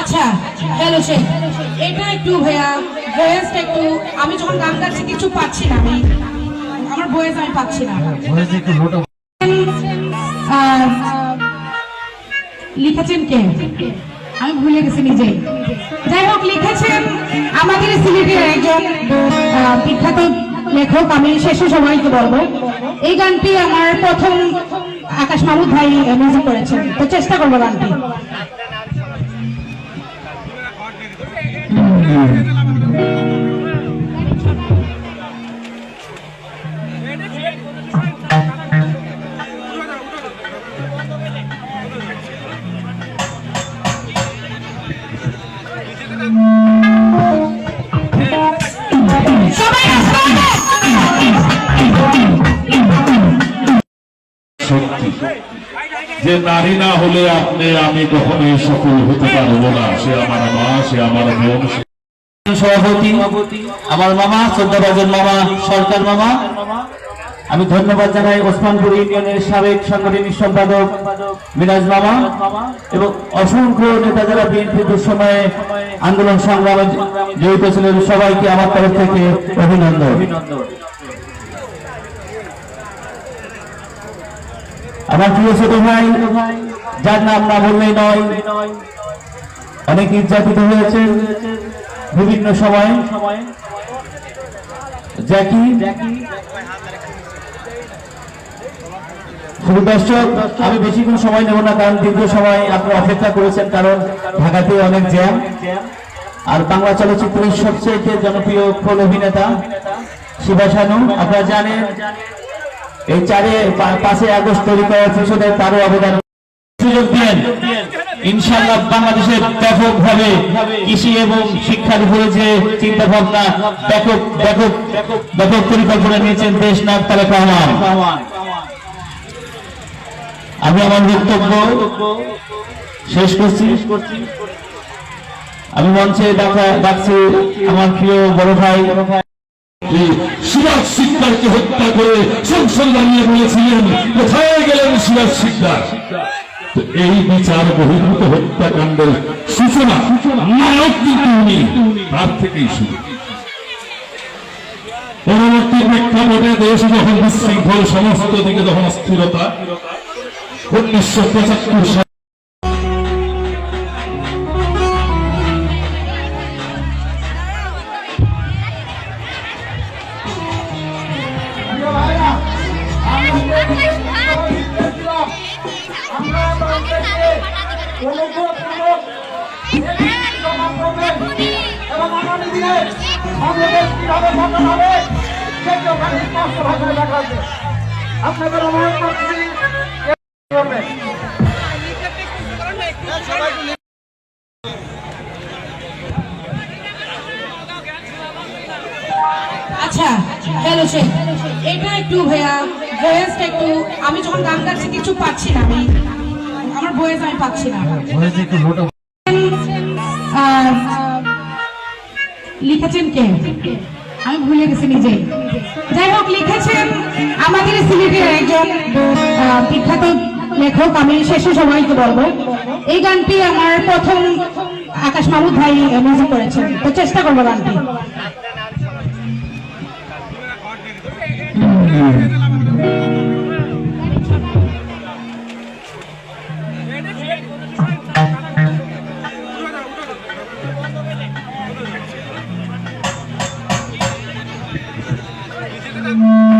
আচ্ছা হ্যালো সে এটা একটু ভাইয়া ভয়েসটা একটু আমি যখন গান গাচ্ছি কিছু পাচ্ছি না আমি। আমার ভয়েস আমি পাচ্ছি না। লিখেছেন কে? আমি ভুলে গেছি নিজেই। যাই হোক লিখেছেন আমাদের সিলেটের একজন বিখ্যাত লেখক, আমি শেষে সবাইকে বলব? এই গানটি আমার প্রথম আকাশ মাহমুদ ভাই মিউজিক করেছেন তো চেষ্টা করব গানটি। সবাই যে নারী না হলে আপনি, আমি কখনোই সফল হতে পারব না। সে আমার মা, সে আমার বোন সভাপতি, আমার মামা, শ্রদ্ধাভাজন মামা, সরকার মামা। আমি ধন্যবাদ জানাই ওসমানপুর ইউনিয়নের সাবেক সাংগঠনিক সম্পাদক মিরাজ মামা এবং অসংখ্য নেতা যারা বিএনপি দুঃসময়ে আন্দোলন সংগ্রামে জড়িত ছিলেন, সবাইকে আমার তরফ থেকে অভিনন্দন। আমার প্রিয় ছোট ভাই, যার নাম না বললেই নয়। অনেক নির্যাতিত হয়েছে বিভিন্ন সময়। জ্যাকি, শুধু দর্শক, আমি বেশিক্ষণ সময় নেব না, কারণ দীর্ঘ সময় আপনি অপেক্ষা করেছেন, কারণ ঢাকাতে অনেক জ্যাম। আর বাংলা চলচ্চিত্রের সবচেয়ে জনপ্রিয় খোল অভিনেতা? শিবাশানু আপনারা জানেন এই চারে পা- পাঁচই আগস্ট তৈরি করার পিছনে তারও অবদান। সুযোগ দিয়েন। ইনশাআল্লাহ বাংলাদেশে ব্যাপকভাবে কৃষি এবং শিক্ষার উপরে যে চিন্তা ভাবনা ব্যাপক ব্যাপক ব্যাপক পরিকল্পনা নিয়েছেন দেশ রহমান। আমি আমার বক্তব্য শেষ করছি। আমি মঞ্চে ডাকা- ডাকছি আমার প্রিয় বড় ভাই। সিরাজ সিকদারকে হত্যা করে সংসদ দাঁড়িয়ে বলেছিলেন কোথায় গেলেন সিরাজ সিকদার? এই বিচার বহির্ভূত হত্যাকাণ্ডের সূচনা, নায়ক কিন্তু উনি, তার থেকেই শুরু। পরবর্তী প্রেক্ষাপটে দেশ যখন বিশৃঙ্খল, সমস্ত দিকে যখন অস্থিরতা, উনিশশো পঁচাত্তর সালে এবং আগামী দিনে বাংলাদেশ কীভাবে গঠন হবে সেটি ওখানে স্পষ্ট ভাষায় লেখা আছে আপনাদের অনুরোধ করছি করবেন। আচ্ছা হ্যালো সে। এটা একটু ভাইয়া ভয়েসটা একটু আমি যখন গান গাচ্ছি কিছু পাচ্ছি না। ভয়েস আমি পাচ্ছি না। লিখেছেন কে? আমি ভুলে গেছি নিজেই। যাই হোক লিখেছেন আমাদের সিলেটের একজন বিখ্যাত লেখক। আমি শেষে সবাইকে বলব এই গানটি আমার প্রথম আকাশ মাহমুদ ভাই মিউজিক করেছেন। তো চেষ্টা করব গানটি। সবাই